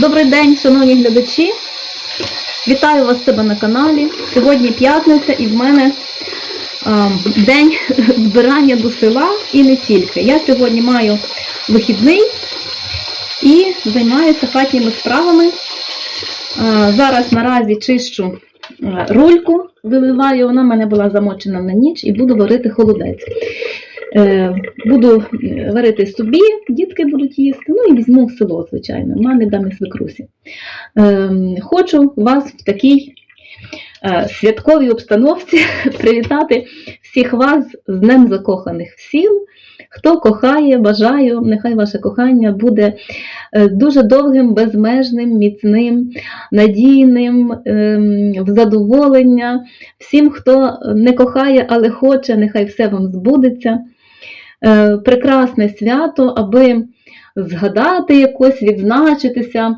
Добрий день, шановні глядачі. Вітаю вас себе на каналі. Сьогодні п'ятниця і в мене е, день збирання до села і не тільки. Я сьогодні маю вихідний і займаюся хатніми справами. Е, зараз наразі чищу е, рульку, виливаю, вона в мене була замочена на ніч і буду варити холодець. Е, Буду е, варити собі, дітки будуть їсти, ну і візьму в село, звичайно, мамі дам і свекрусі. Е, Хочу вас в такій е, святковій обстановці привітати всіх вас з Днем закоханих сіл. Хто кохає, бажаю, нехай ваше кохання буде дуже довгим, безмежним, міцним, надійним, ем, в задоволення. Всім, хто не кохає, але хоче, нехай все вам збудеться. Е, Прекрасне свято, аби згадати якось, відзначитися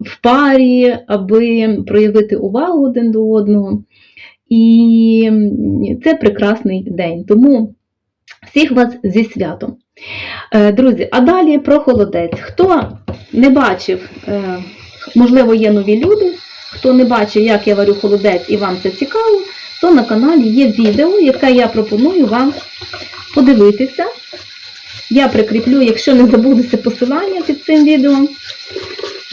в парі, аби проявити увагу один до одного. І це прекрасний день. Тому всіх вас зі святом. Е, Друзі, а далі про холодець. Хто не бачив, е, можливо, є нові люди, хто не бачив, як я варю холодець і вам це цікаво, то на каналі є відео, яке я пропоную вам подивитися. Я прикріплю, якщо не забудеться посилання під цим відео.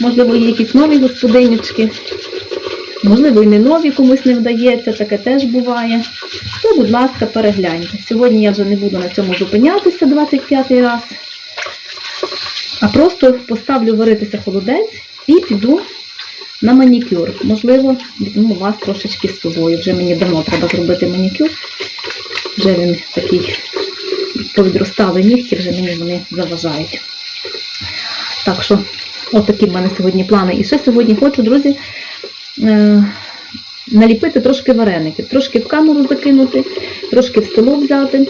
Можливо, є якісь нові господинічки. Можливо, і не нові комусь не вдається, таке теж буває. То, будь ласка, перегляньте. Sьогодні я вже не буду на цьому зупинятися 25 раз, а просто поставлю варитися холодець і піду на манікюр. Можливо, візьму вас трошечки з собою. Вже мені давно треба зробити манікюр. Вже він такий повідростали нігті, вже мені вони заважають. Так що, от такі в мене сьогодні плани. І ще сьогодні хочу, друзі, е, наліпити трошки вареників, трошки в камеру закинути, трошки в село взяти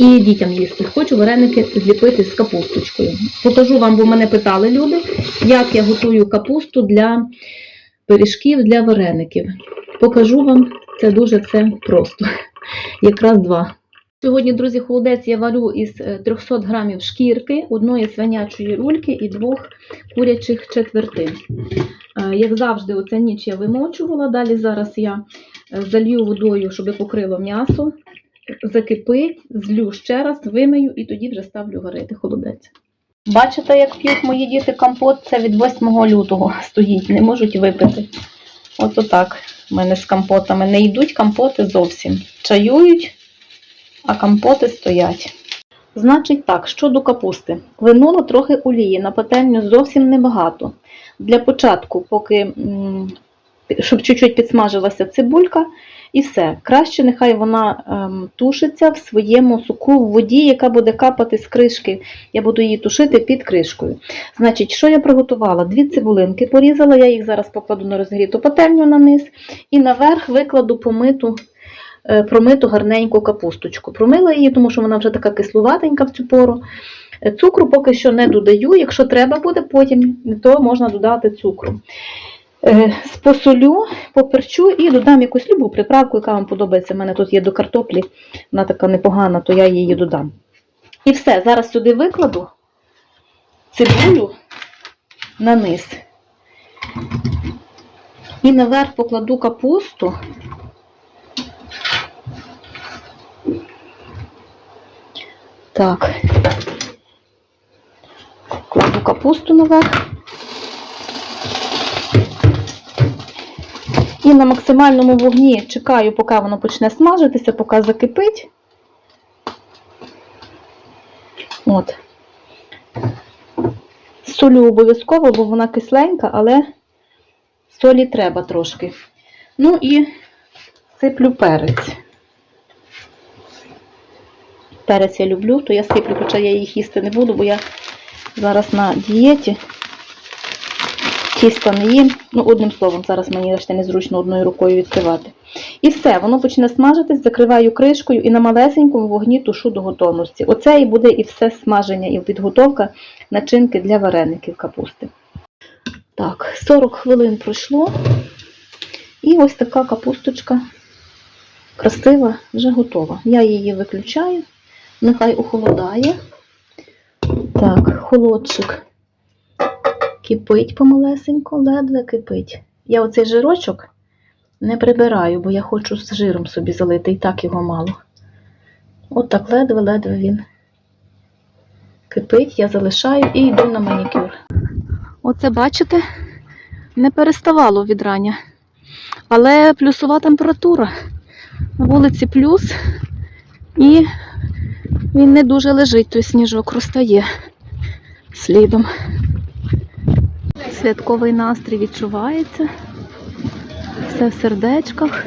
і дітям їсти. Хочу вареники зліпити з капусточкою. Покажу вам, бо мене питали люди, як я готую капусту для пиріжків, для вареників. Покажу вам, це дуже все просто. Якраз два. Сьогодні, друзі, холодець я варю із е, 300 грамів шкірки, одної свинячої рульки і двох курячих четвертин. Е, Як завжди, оця ніч я вимочувала. Далі зараз я е, залью водою, щоб покрило м'ясо, закипить, злю ще раз, вимию і тоді вже ставлю варити холодець. Бачите, як п'ють мої діти компот? Це від 8 лютого стоїть, не можуть випити. От отак в мене з компотами. Не йдуть компоти зовсім. Чаюють, а компоти стоять. Значить так, щодо капусти. Линула трохи олії, на пательню зовсім небагато. Для початку, поки, щоб чуть-чуть підсмажилася цибулька, і все. Краще нехай вона ем, тушиться в своєму соку в воді, яка буде капати з кришки. Я буду її тушити під кришкою. Значить, що я приготувала? Дві цибулинки порізала, я їх зараз покладу на розгріту пательню на низ, і наверх викладу помиту е, промиту гарненьку капусточку. Промила її, тому що вона вже така кислуватенька в цю пору. Е, Цукру поки що не додаю, якщо треба буде потім, то можна додати цукру. Е, Посолю, поперчу і додам якусь любу приправку, яка вам подобається. У мене тут є до картоплі, вона така непогана, то я її додам. І все, зараз сюди викладу цибулю на низ. І наверх покладу капусту. Так. Кладу капусту наверх. І на максимальному вогні чекаю, поки воно почне смажитися, поки закипить. От. Солю обов'язково, бо вона кисленька, але солі треба трошки. Ну і сиплю перець. Перець я люблю, то я сиплю, хоча я їх їсти не буду, бо я зараз на дієті. Тіста не їм. Ну, одним словом, зараз мені ще незручно одною рукою відкривати. І все, воно почне смажитись, закриваю кришкою і на малесенькому вогні тушу до готовності. Оце і буде і все смаження, і підготовка начинки для вареників капусти. Так, 40 хвилин пройшло. І ось така капусточка красива, вже готова. Я її виключаю, нехай охолодає. Так, холодчик Кипить помалесенько, ледве кипить. Я оцей жирочок не прибираю, бо я хочу з жиром собі залити, і так його мало. От так ледве-ледве він кипить, я залишаю і йду на манікюр. Оце, бачите, не переставало від рання. Але плюсова температура. На вулиці плюс, і він не дуже лежить, той сніжок розтає слідом. Святковий настрій відчувається. Все в сердечках,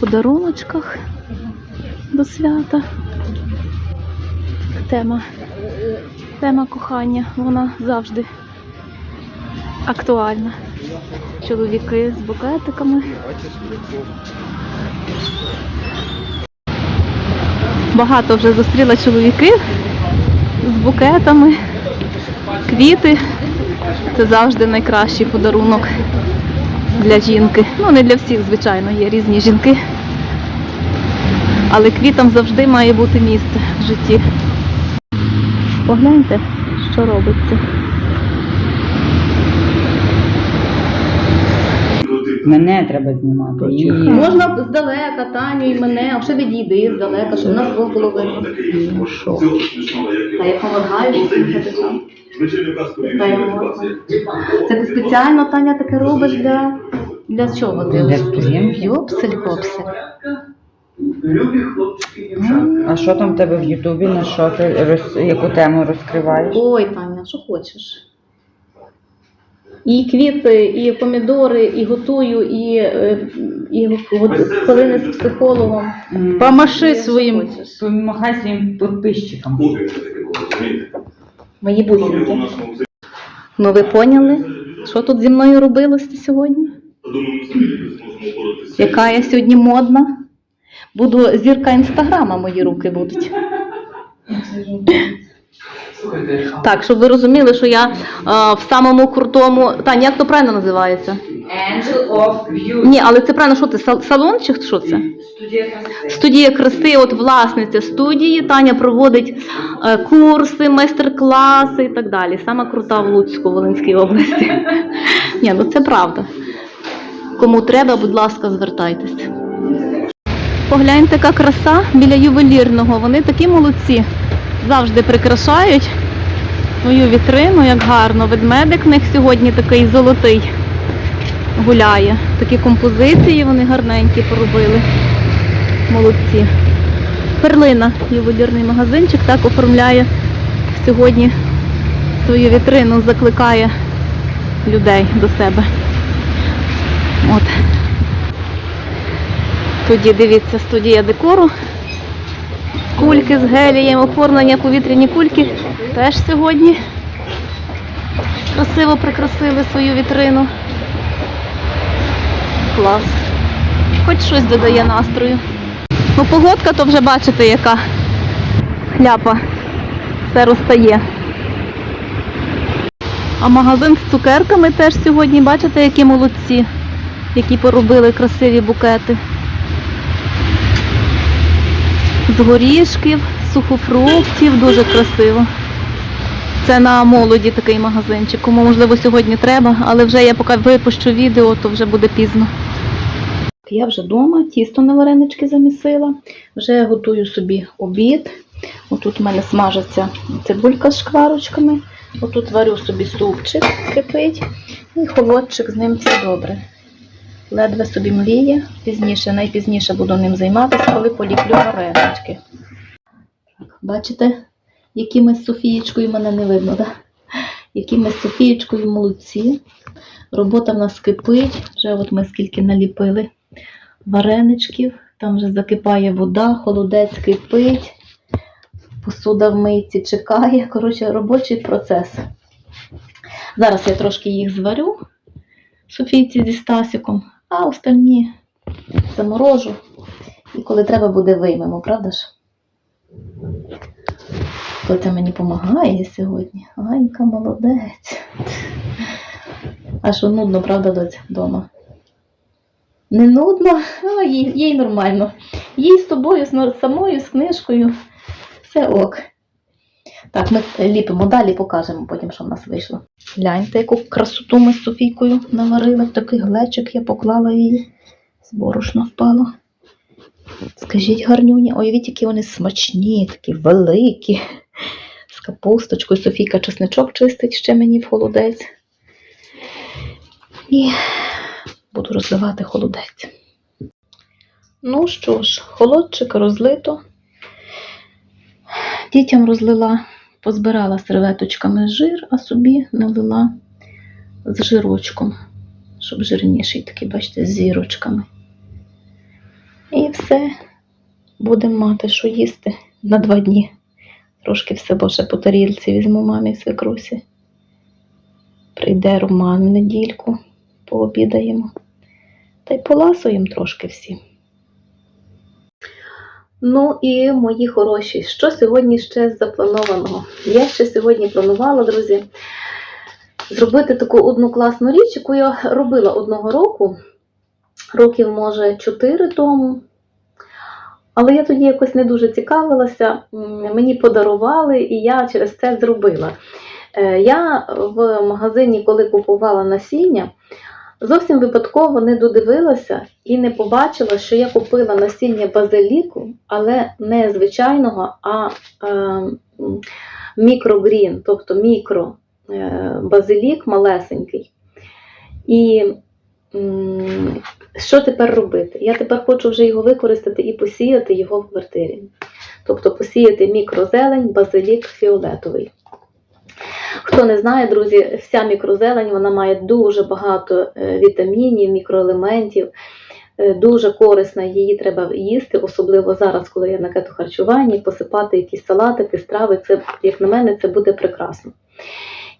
подаруночках до свята. Тема, тема кохання, вона завжди актуальна. Чоловіки з букетиками. Багато вже зустріла чоловіків з букетами, квіти. Це завжди найкращий подарунок для жінки. Ну, не для всіх, звичайно, є різні жінки. Але квітам завжди має бути місце в житті. Погляньте, що робиться. Мене треба знімати. І... Можна здалека, Таню і мене, а ще відійди здалека, щоб нас двох було видно. Ну що? Та я помагаю всім глядачам. Та я можу. Це ти спеціально, Таня, таке робиш для, для чого? Ти Для сторінки. Йопсель попсель. А що там в тебе в Ютубі? На що ти роз... яку тему розкриваєш? Ой, Таня, що хочеш? І квіти, і помідори, і готую, і, е, і хвилини з психологом. Помаши своїм. Помахай своїм підписчикам. Мої бусинки. Ну ви поняли, що тут зі мною робилося сьогодні? Яка я сьогодні модна? Буду зірка інстаграма, мої руки будуть. Так, щоб ви розуміли, що я е, в самому крутому. Таня, як то правильно називається? Angel of Beauty. Ні, але це правильно, що це? Салон чи що це? Студія краси. Студія краси, от власниця студії. Таня проводить е, курси, майстер-класи і так далі. Сама крута в Луцьку, Волинській області. Ні, ну це правда. Кому треба, будь ласка, звертайтесь. Погляньте, яка краса біля ювелірного. Вони такі молодці. Завжди прикрашають свою вітрину, як гарно. Ведмедик в них сьогодні такий золотий гуляє. Такі композиції вони гарненькі поробили. Молодці. Перлина, ювелірний магазинчик, так оформляє сьогодні свою вітрину, закликає людей до себе. От. Тоді дивіться студія декору. Кульки з гелієм, оформлення повітряні кульки теж сьогодні красиво прикрасили свою вітрину. Клас. Хоч щось додає настрою. Ну, погодка то вже бачите, яка хляпа. Все розтає. А магазин з цукерками теж сьогодні, бачите, які молодці, які поробили красиві букети. З горішків, сухофруктів, дуже красиво. Це на молоді такий магазинчик. Кому можливо сьогодні треба, але вже я поки випущу відео, то вже буде пізно. Я вже вдома, тісто на варенички замісила. Вже готую собі обід. Отут в мене смажиться цибулька з шкварочками. Отут варю собі супчик, кипить. І холодчик, з ним все добре. Ледве собі мліє. Пізніше, найпізніше буду ним займатися, коли поліплю варенички. Бачите, які ми з Софієчкою мене не видно, так? Які ми з Софієчкою молодці. Робота в нас кипить. Вже от ми скільки наліпили вареничків. Там вже закипає вода, холодець кипить, посуда в мийці чекає. Коротше, робочий процес. Зараз я трошки їх зварю, Софійці зі Стасіком, а остальні заморожу. І коли треба буде, виймемо, правда ж? Хто це мені допомагає сьогодні? Анька молодець. А що нудно, правда, доця вдома? Не нудно, а їй, їй нормально. Їй з тобою, з самою, з книжкою. Все ок. Так, ми ліпимо далі, покажемо потім, що в нас вийшло. Гляньте, яку красоту ми з Софійкою наварили. Такий глечик я поклала її. З борошна впало. Скажіть гарнюні, уявіть, які вони смачні, такі великі. З капусточкою. Софійка чесничок чистить ще мені в холодець. І буду розливати холодець. Ну що ж, холодчик розлито. Дітям розлила, позбирала серветочками жир, а собі налила з жирочком, щоб жирніший такий, бачите, з зірочками. І все, будемо мати, що їсти на два дні. Трошки все боже по тарілці візьму мамі свекрусі. Прийде Роман в недільку, пообідаємо. Та й поласуємо трошки всі. Ну і мої хороші, що сьогодні ще запланованого? Я ще сьогодні планувала, друзі, зробити таку одну класну річ, яку я робила одного року, років, може, 4 тому. Але я тоді якось не дуже цікавилася, мені подарували, і я через це зробила. Е, Я в магазині, коли купувала насіння, зовсім випадково не додивилася і не побачила, що я купила насіння базиліку, але не звичайного, а е, мікрогрін, тобто мікро е, базилік малесенький. І м, що тепер робити? Я тепер хочу вже його використати і посіяти його в квартирі. Тобто посіяти мікрозелень, базилік фіолетовий. Хто не знає, друзі, вся мікрозелень вона має дуже багато е, вітамінів, мікроелементів. Е, Дуже корисна, її треба їсти, особливо зараз, коли я на кетохарчуванні, посипати якісь салатики, страви. Це, як на мене, це буде прекрасно.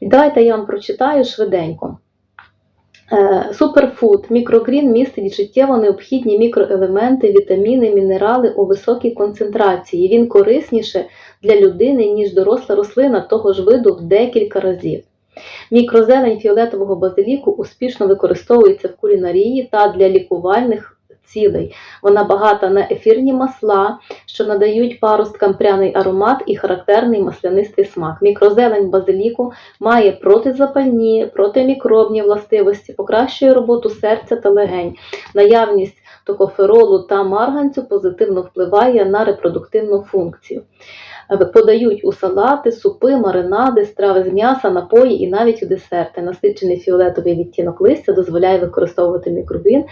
І давайте я вам прочитаю швиденько. Е, Суперфуд мікрогрін містить життєво необхідні мікроелементи, вітаміни, мінерали у високій концентрації. Він корисніше для людини, ніж доросла рослина того ж виду в декілька разів. Мікрозелень фіолетового базиліку успішно використовується в кулінарії та для лікувальних цілей. Вона багата на ефірні масла, що надають паросткам пряний аромат і характерний маслянистий смак. Мікрозелень базиліку має протизапальні, протимікробні властивості, покращує роботу серця та легень. Наявність токоферолу та марганцю позитивно впливає на репродуктивну функцію. Подають у салати, супи, маринади, страви з м'яса, напої і навіть у десерти. Насичений фіолетовий відтінок листя дозволяє використовувати мікрогрін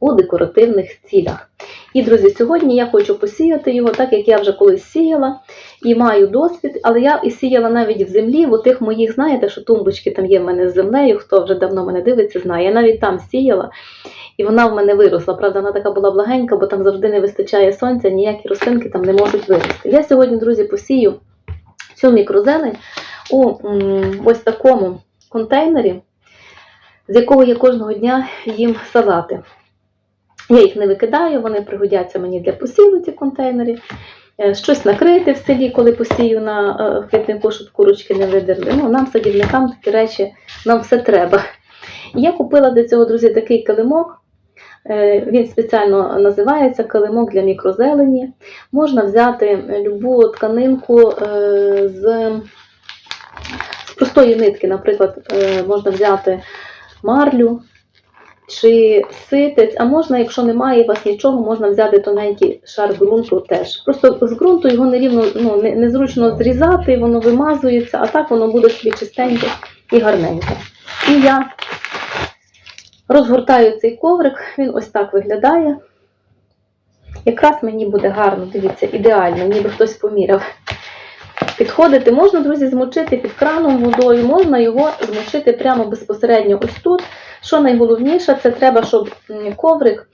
у декоративних цілях. І, друзі, сьогодні я хочу посіяти його, так як я вже колись сіяла і маю досвід, але я і сіяла навіть в землі, в тих моїх, знаєте, що тумбочки там є в мене з землею, хто вже давно мене дивиться, знає. Я навіть там сіяла, і вона в мене виросла. Правда, вона така була благенька, бо там завжди не вистачає сонця, ніякі рослинки там не можуть вирости. Я сьогодні, друзі, посію цю мікрозелень у ось такому контейнері, з якого я кожного дня їм салати. Я їх не викидаю, вони пригодяться мені для посіву, ці контейнери. Е, Щось накрити в селі, коли посію на е, квітнику, щоб курочки не видерли. Ну, нам, садівникам, такі речі, нам все треба. Я купила для цього, друзі, такий килимок. Е, Він спеціально називається килимок для мікрозелені. Можна взяти любу тканинку е, з, з простої нитки, наприклад, е, можна взяти марлю чи ситець, а можна, якщо немає у вас нічого, можна взяти тоненький шар ґрунту теж. Просто з ґрунту його нерівно, ну, незручно зрізати, воно вимазується, а так воно буде собі чистеньке і гарненьке. І я розгортаю цей коврик, він ось так виглядає. Якраз мені буде гарно, дивіться, ідеально, ніби хтось поміряв. Підходити можна, друзі, змочити під краном водою, можна його змочити прямо безпосередньо ось тут. Що найголовніше, це треба, щоб коврик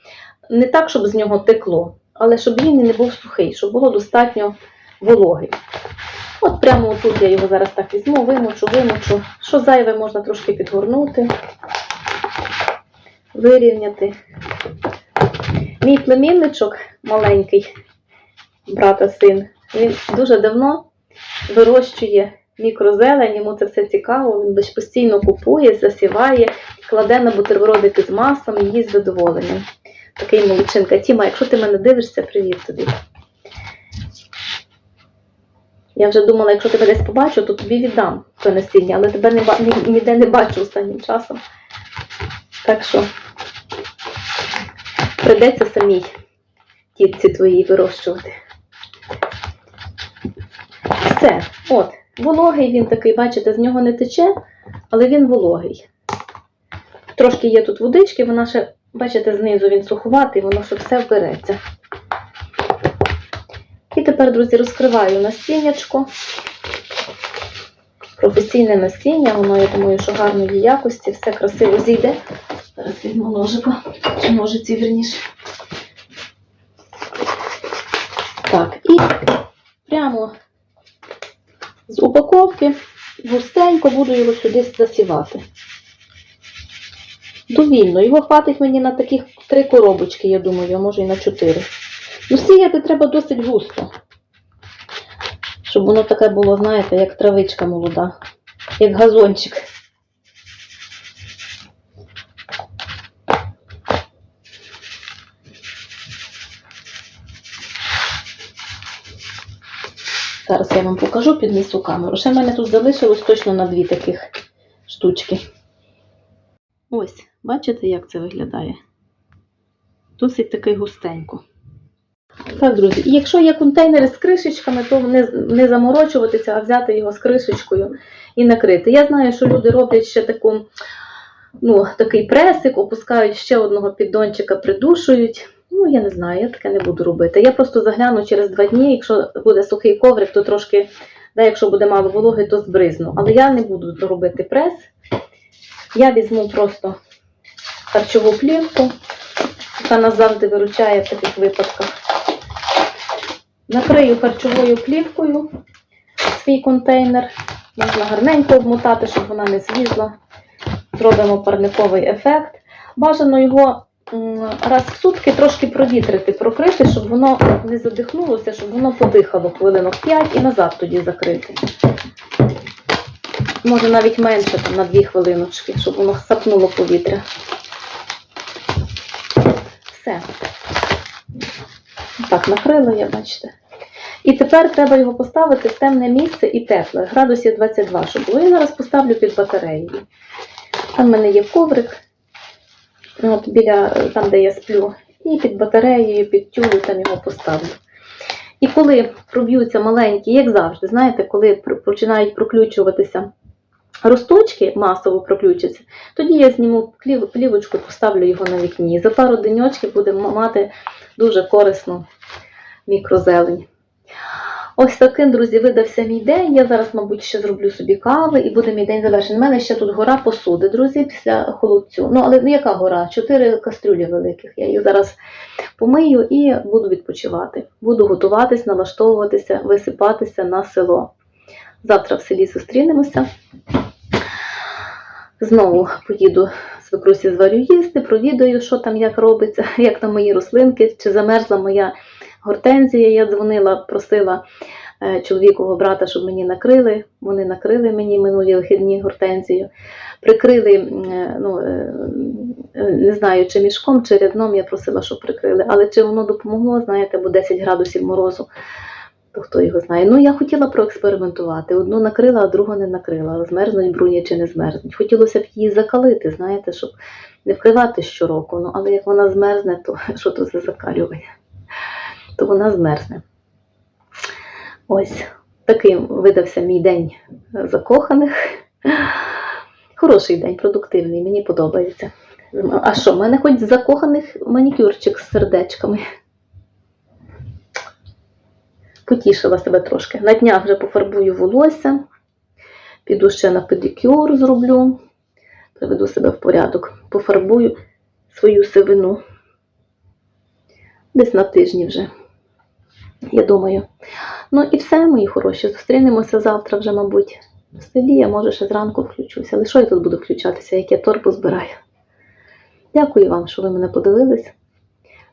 не так, щоб з нього текло, але щоб він не був сухий, щоб було достатньо вологий. От прямо тут я його зараз так візьму, вимочу, вимочу. Що зайве, можна трошки підгорнути, вирівняти. Мій племінничок маленький, брата син, він дуже давно вирощує мікрозелень, йому це все цікаво, він постійно купує, засіває, кладе на бутербродики з маслом і їсть задоволенням. Такий молодчинка. Тіма, якщо ти мене дивишся, привіт тобі. Я вже думала, якщо тебе десь побачу, то тобі віддам це насіння, але тебе ніде не бачу останнім часом. Так що прийдеться самій тітці твоїй вирощувати. Все, от, вологий він такий, бачите, з нього не тече, але він вологий. Трошки є тут водички, вона ще, бачите, знизу він сухуватий, воно ще все вбереться. І тепер, друзі, розкриваю насіннячко. Професійне насіння, воно, я думаю, що гарної якості, все красиво зійде. Зараз візьму ножика, чи ножиці вірніше. Так, і прямо з упаковки густенько буду його сюди засівати. Довільно. Його хватить мені на таких три коробочки, я думаю, а може і на чотири. Ну, сіяти треба досить густо. Щоб воно таке було, знаєте, як травичка молода, як газончик. Зараз я вам покажу, піднесу камеру. Ще в мене тут залишилось точно на дві таких штучки. Ось, бачите, як це виглядає? Досить такий густенько. Так, друзі, якщо є контейнери з кришечками, то не, не заморочуватися, а взяти його з кришечкою і накрити. Я знаю, що люди роблять ще таку, ну, такий пресик, опускають ще одного піддончика, придушують. Ну, я не знаю, я таке не буду робити. Я просто загляну через два дні, якщо буде сухий коврик, то трошки, да, якщо буде мало вологи, то збризну. Але я не буду робити прес. Я візьму просто харчову плівку, яка нас завжди виручає в таких випадках. Накрию харчовою плівкою свій контейнер. Можна гарненько обмотати, щоб вона не злізла. Зробимо парниковий ефект. Бажано його раз в сутки трошки провітрити, прокрити, щоб воно не задихнулося, щоб воно подихало хвилинок 5 і назад тоді закрити. Може навіть менше, там, на 2 хвилиночки, щоб воно сапнуло повітря. Все. Так, накрила я, бачите. І тепер треба його поставити в темне місце і тепле, градусів 22, щоб було. Я зараз поставлю під батареєю. Там в мене є коврик, от біля там, де я сплю, і під батареєю, під тюлю там його поставлю. І коли проб'ються маленькі, як завжди, знаєте, коли починають проключуватися росточки, масово проключаться, тоді я зніму плів- плівочку, поставлю його на вікні. І за пару деньочків будемо мати дуже корисну мікрозелень. Ось таким, друзі, видався мій день. Я зараз, мабуть, ще зроблю собі кави і буде мій день завершений. У мене ще тут гора посуди, друзі, після холодцю. Ну, але ну, яка гора? Чотири кастрюлі великих. Я їх зараз помию і буду відпочивати. Буду готуватись, налаштовуватися, висипатися на село. Завтра в селі зустрінемося. Знову поїду свекрусі зварю їсти, провідаю, що там як робиться, як там мої рослинки, чи замерзла моя гортензія. Я дзвонила, просила е, чоловікового брата, щоб мені накрили. Вони накрили мені минулі вихідні гортензію. Прикрили, е, ну, е, не знаю, чи мішком, чи рядном я просила, щоб прикрили. Але чи воно допомогло, знаєте, бо 10 градусів морозу. То хто його знає. Ну, я хотіла проекспериментувати. Одну накрила, а другу не накрила. Змерзнуть бруні чи не змерзнуть. Хотілося б її закалити, знаєте, щоб не вкривати щороку. Ну, але як вона змерзне, то що то за закалювання? То вона змерзне. Ось таким видався мій день закоханих. Хороший день, продуктивний, мені подобається. А що, в мене хоч з закоханих манікюрчик з сердечками. Потішила себе трошки. На днях вже пофарбую волосся, піду ще на педикюр зроблю, приведу себе в порядок, пофарбую свою сивину. Десь на тижні вже, я думаю. Ну і все, мої хороші. Зустрінемося завтра вже, мабуть, в селі, я може ще зранку включуся. Але що я тут буду включатися, як я торбу збираю? Дякую вам, що ви мене подивились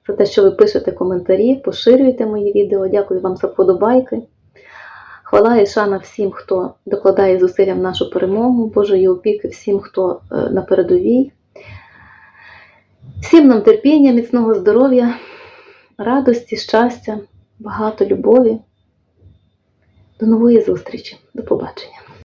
за те, що ви пишете коментарі, поширюєте мої відео. Дякую вам за вподобайки. Хвала і шана всім, хто докладає зусилля в нашу перемогу, Божої опіки всім, хто е, на передовій. Всім нам терпіння, міцного здоров'я, радості, щастя, багато любові. До нової зустрічі. До побачення.